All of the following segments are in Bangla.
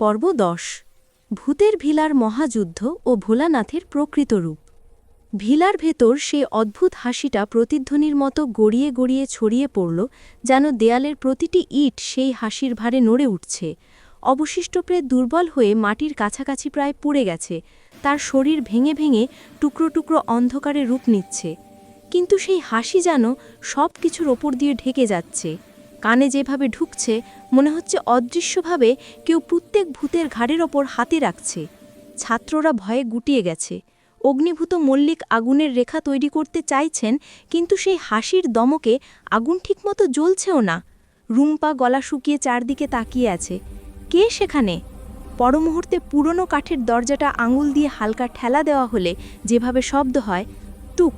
পর্ব দশ ভূতের ভিলার মহাযুদ্ধ ও ভোলানাথের প্রকৃত রূপ। ভিলার ভেতর সেই অদ্ভুত হাসিটা প্রতিধ্বনির মতো গড়িয়ে গড়িয়ে ছড়িয়ে পড়ল যেন দেয়ালের প্রতিটি ইট সেই হাসির ভারে নড়ে উঠছে। অবশিষ্ট প্রেত দুর্বল হয়ে মাটির কাছাকাছি প্রায় পুড়ে গেছে, তার শরীর ভেঙে ভেঙে টুকরো টুকরো অন্ধকারে রূপ নিচ্ছে। কিন্তু সেই হাসি যেন সব কিছুর ওপর দিয়ে ঢেকে যাচ্ছে। কানে যেভাবে ঢুকছে, মনে হচ্ছে অদৃশ্যভাবে কেউ প্রত্যেক ভূতের ঘাড়ের ওপর হাতে রাখছে। ছাত্ররা ভয়ে গুটিয়ে গেছে। অগ্নিভূত মল্লিক আগুনের রেখা তৈরি করতে চাইছেন, কিন্তু সেই হাসির দমকে আগুন ঠিকমতো জ্বলছেও না। রুম্পা গলা শুকিয়ে চারদিকে তাকিয়ে আছে। কে সেখানে? পরমুহূর্তে পুরনো কাঠের দরজাটা আঙুল দিয়ে হালকা ঠেলা দেওয়া হলে যেভাবে শব্দ হয়, টুক,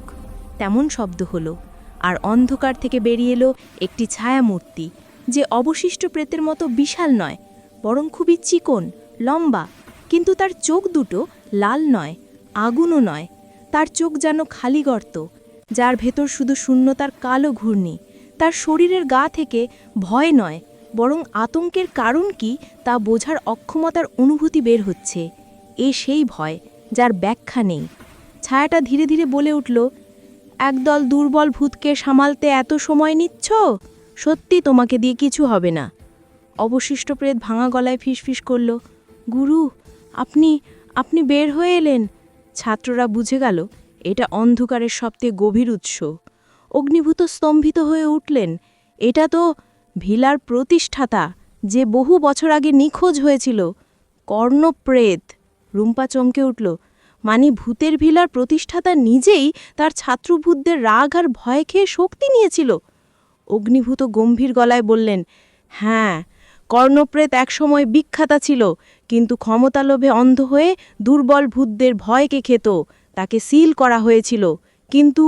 তেমন শব্দ হলো। আর অন্ধকার থেকে বেরিয়ে এলো একটি ছায়ামূর্তি, যে অবশিষ্ট প্রেতের মতো বিশাল নয়, বরং খুবই চিকন, লম্বা, কিন্তু তার চোখ দুটো লাল নয়, আগুনও নয়, তার চোখ যেন খালি গর্ত, যার ভেতর শুধু শূন্যতার কালো ঘূর্ণি, তার শরীরের গা থেকে ভয় নয়, বরং আতঙ্কের কারণ কি তা বোঝার অক্ষমতার অনুভূতি বের হচ্ছে, এ সেই ভয়, যার ব্যাখ্যা নেই। ছায়াটা ধীরে ধীরে বলে উঠল একদল দুর্বল ভূতকে সামালতে এত সময় নিচ্ছ? সত্যি তোমাকে দিয়ে কিছু হবে না। অবশিষ্ট প্রেত ভাঙা গলায় ফিসফিস করল, গুরু, আপনি আপনি বের হয়ে এলেন। ছাত্ররা বুঝে গেল, এটা অন্ধকারের সবচেয়ে গভীর উৎস। অগ্নিভূত স্তম্ভিত হয়ে উঠলেন, এটা তো ভিলার প্রতিষ্ঠাতা, যে বহু বছর আগে নিখোঁজ হয়েছিল, কর্ণপ্রেত। রুম্পা চমকে উঠল মানে ভূতের ভিলার প্রতিষ্ঠাতা নিজেই তার ছাত্রভূতদের রাগ আর ভয় খেয়ে শক্তি নিয়েছিল। অগ্নিভূত গম্ভীর গলায় বললেন হ্যাঁ কর্ণপ্রেত একসময় বিখ্যাতা ছিল, কিন্তু ক্ষমতালোভে অন্ধ হয়ে দুর্বল ভূতদের ভয়কে খেত। তাকে সিল করা হয়েছিল, কিন্তু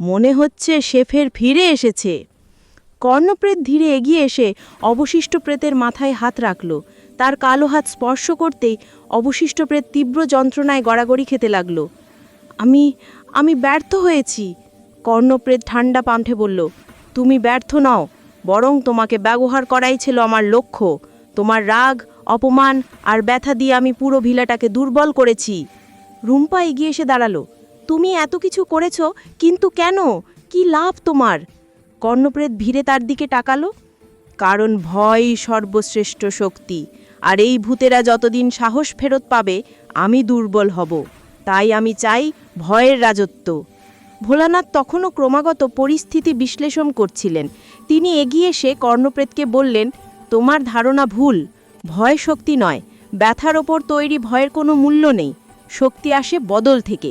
মনে হচ্ছে সে ফের ফিরে এসেছে। কর্ণপ্রেত ধীরে এগিয়ে এসে অবশিষ্ট প্রেতের মাথায় হাত রাখল। তার কালো হাত স্পর্শ করতেই অবশিষ্ট প্রেত তীব্র যন্ত্রণায় গড়াগড়ি খেতে লাগল। আমি আমি ব্যর্থ হয়েছি, কর্ণপ্রেত ঠান্ডা পাণ্ঠে বলল। তুমি ব্যর্থ নও, বরং তোমাকে ব্যবহার করাই ছিল আমার লক্ষ্য। তোমার রাগ, অপমান আর ব্যথা দিয়ে আমি পুরো ভিলাটাকে দুর্বল করেছি। রুম্পা এগিয়ে এসে দাঁড়াল। তুমি এত কিছু করেছ, কিন্তু কেন? কি লাভ তোমার? কর্ণপ্রেত ভিড়ে তার দিকে টাকালো কারণ ভয় সর্বশ্রেষ্ঠ শক্তি। আর এই ভূতেরা যতদিন সাহস ফেরত পাবে, আমি দুর্বল হব। তাই আমি চাই ভয়ের রাজত্ব। ভোলানাথ তখনও ক্রমাগত পরিস্থিতি বিশ্লেষণ করছিলেন। তিনি এগিয়ে এসে কর্ণপ্রেতকে বললেন, তোমার ধারণা ভুল। ভয় শক্তি নয়। ব্যথার ওপর তৈরি ভয়ের কোনো মূল্য নেই। শক্তি আসে বদল থেকে।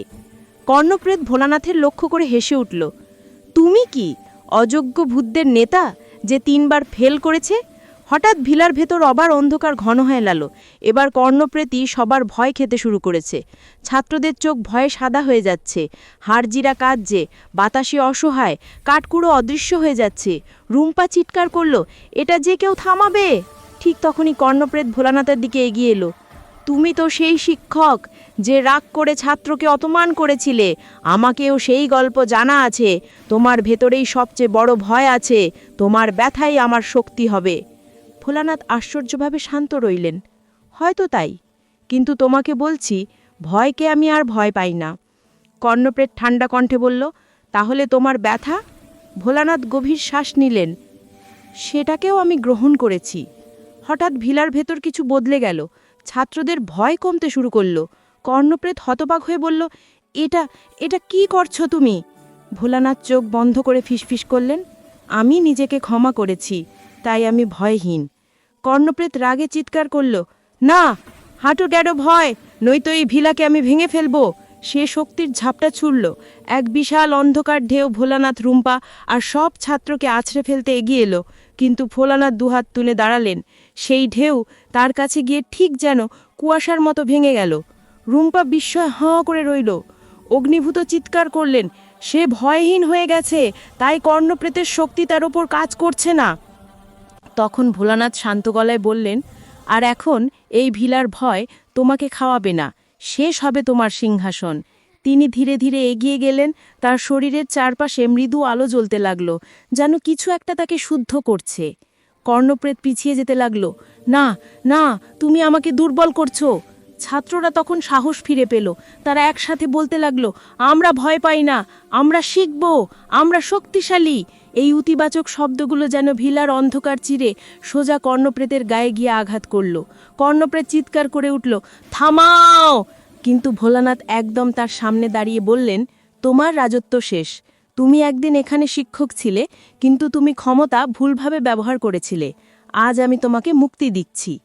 কর্ণপ্রেত ভোলানাথের লক্ষ্য করে হেসে উঠল, তুমি কি অযোগ্য ভূতদের নেতা যে তিনবার ফেল করেছে? হঠাৎ ভিলার ভেতর অবার অন্ধকার ঘন হয়ে লালো এবার কর্ণপ্রেতি সবার ভয় খেতে শুরু করেছে। ছাত্রদের চোখ ভয়ে সাদা হয়ে যাচ্ছে। হাড়জিরা কাঁদছে, বাতাসে অসহায়, কাঠকুড়ো অদৃশ্য হয়ে যাচ্ছে। রুম্পা চিৎকার করল, এটা যে কেউ থামাবে? ঠিক তখনই কর্ণপ্রেত ভোলানাথের দিকে এগিয়ে এলো। তুমি তো সেই শিক্ষক যে রাগ করে ছাত্রকে অপমান করেছিলে। আমাকেও সেই গল্প জানা আছে। তোমার ভেতরেই সবচেয়ে বড় ভয় আছে। তোমার ব্যথাই আমার শক্তি হবে। ভোলানাথ আশ্চর্যভাবে শান্ত রইলেন। হয়তো তাই। কিন্তু তোমাকে বলছি, ভয়কে আমি আর ভয় পাই না। কর্ণপ্রেত ঠান্ডা কণ্ঠে বলল, তাহলে তোমার ব্যথা? ভোলানাথ গভীর শ্বাস নিলেন, সেটাকেও আমি গ্রহণ করেছি। হঠাৎ ভিলার ভেতর কিছু বদলে গেল। ছাত্রদের ভয় কমতে শুরু করল। কর্ণপ্রেত হতবাক হয়ে বলল, এটা এটা কি করছ তুমি? ভোলানাথ চোখ বন্ধ করে ফিসফিস করলেন, আমি নিজেকে ক্ষমা করেছি, তাই আমি ভয়হীন। কর্ণপ্রেত রাগে চিৎকার করল, না, হাঁটু গ্যাডো ভয়, নয়তো এই ভিলাকে আমি ভেঙে ফেলব। সে শক্তির ঝাপটা ছুড়ল, এক বিশাল অন্ধকার ঢেউ ভোলানাথ রুম্পা আর সব ছাত্রকে আছড়ে ফেলতে এগিয়ে এলো, কিন্তু ভোলানাথ দুহাত তুলে দাঁড়ালেন। সেই ঢেউ তার কাছে গিয়ে ঠিক যেন কুয়াশার মতো ভেঙে গেল। রুম্পা বিস্ময় হাঁ করে রইল। অগ্নিভূত চিৎকার করলেন, সে ভয়হীন হয়ে গেছে, তাই কর্ণপ্রেতের শক্তি তার ওপর কাজ করছে না। তখন ভোলানাথ শান্ত গলায় বললেন, আর এখন এই ভিলার ভয় তোমাকে খাওয়াবে না, শেষ হবে তোমার সিংহাসন। তিনি ধীরে ধীরে এগিয়ে গেলেন, তার শরীরের চারপাশে মৃদু আলো জ্বলতে লাগল, যেন কিছু একটা তাকে শুদ্ধ করছে। কর্ণপ্রেত পিছিয়ে যেতে লাগল, না না, তুমি আমাকে দুর্বল করছ। ছাত্ররা তখন সাহস ফিরে পেল, তারা একসাথে বলতে লাগল, আমরা ভয় পাই না, আমরা শিখব, আমরা শক্তিশালী। এই ইতিবাচক শব্দগুলো যেন ভিলার অন্ধকার চিরে সোজা কর্ণপ্রেতের গায়ে গিয়ে আঘাত করল। কর্ণপ্রেত চিৎকার করে উঠল, থামাও! কিন্তু ভোলানাথ একদম তার সামনে দাঁড়িয়ে বললেন, তোমার রাজত্ব শেষ। তুমি একদিন এখানে শিক্ষক ছিলে, কিন্তু তুমি ক্ষমতা ভুলভাবে ব্যবহার করেছিলে। আজ আমি তোমাকে মুক্তি দিচ্ছি।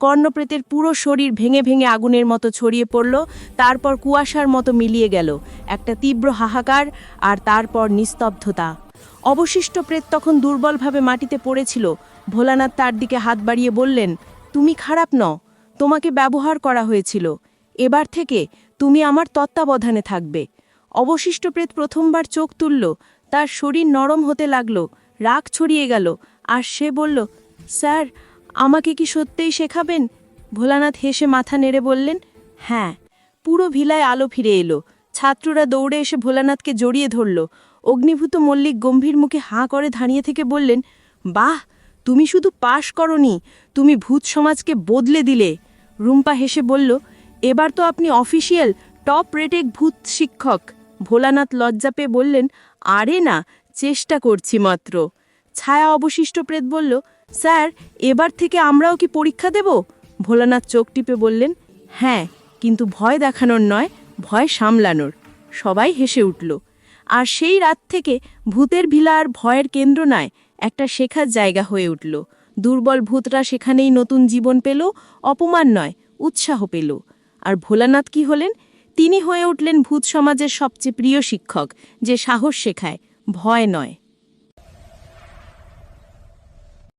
কর্ণপ্রেতের পুরো শরীর ভেঙে ভেঙে আগুনের মতো ছড়িয়ে পড়ল, তারপর কুয়াশার মতো মিলিয়ে গেল। একটা তীব্র হাহাকার আর তারপর নিস্তব্ধতা। অবশিষ্ট প্রেত তখন দুর্বলভাবে মাটিতে পড়েছিল। ভোলানাথ তার দিকে হাত বাড়িয়ে বললেন, তুমি খারাপ নও, তোমাকে ব্যবহার করা হয়েছিল। এবার থেকে তুমি আমার তত্ত্বাবধানে থাকবে। অবশিষ্ট প্রেত প্রথমবার চোখ তুলল, তার শরীর নরম হতে লাগল, রাগ ছড়িয়ে গেল, আর সে বলল, স্যার, আমাকে কি সত্যিই শেখাবেন? ভোলানাথ হেসে মাথা নেড়ে বললেন হ্যাঁ। পুরো ভিলায় আলো ফিরে এলো। ছাত্ররা দৌড়ে এসে ভোলানাথকে জড়িয়ে ধরল। অগ্নিভূত মল্লিক গম্ভীর মুখে হাঁ করে দাঁড়িয়ে থেকে বললেন, বাহ, তুমি শুধু পাশ করনি, তুমি ভূত সমাজকে বদলে দিলে। রুম্পা হেসে বলল, এবার তো আপনি অফিসিয়াল, টপ রেটেড ভূত শিক্ষক। ভোলানাথ লজ্জা পেয়ে বললেন, আরে না, চেষ্টা করছি মাত্র। ছায়া অবশিষ্ট প্রেত বলল, স্যার, এবার থেকে আমরাও কি পরীক্ষা দেব? ভোলানাথ চোখ টিপে বললেন হ্যাঁ কিন্তু ভয় দেখানোর নয়, ভয় সামলানোর। সবাই হেসে উঠল। আর সেই রাত থেকে ভূতের ভিলা আর ভয়ের কেন্দ্র নয় একটা শেখার জায়গা হয়ে উঠল। দুর্বল ভূতরা সেখানেই নতুন জীবন পেল, অপমান নয়, উৎসাহ পেল। আর ভোলানাথ কি হলেন? তিনি হয়ে উঠলেন ভূত সমাজের সবচেয়ে প্রিয় শিক্ষক, যে সাহস শেখায়, ভয় নয়।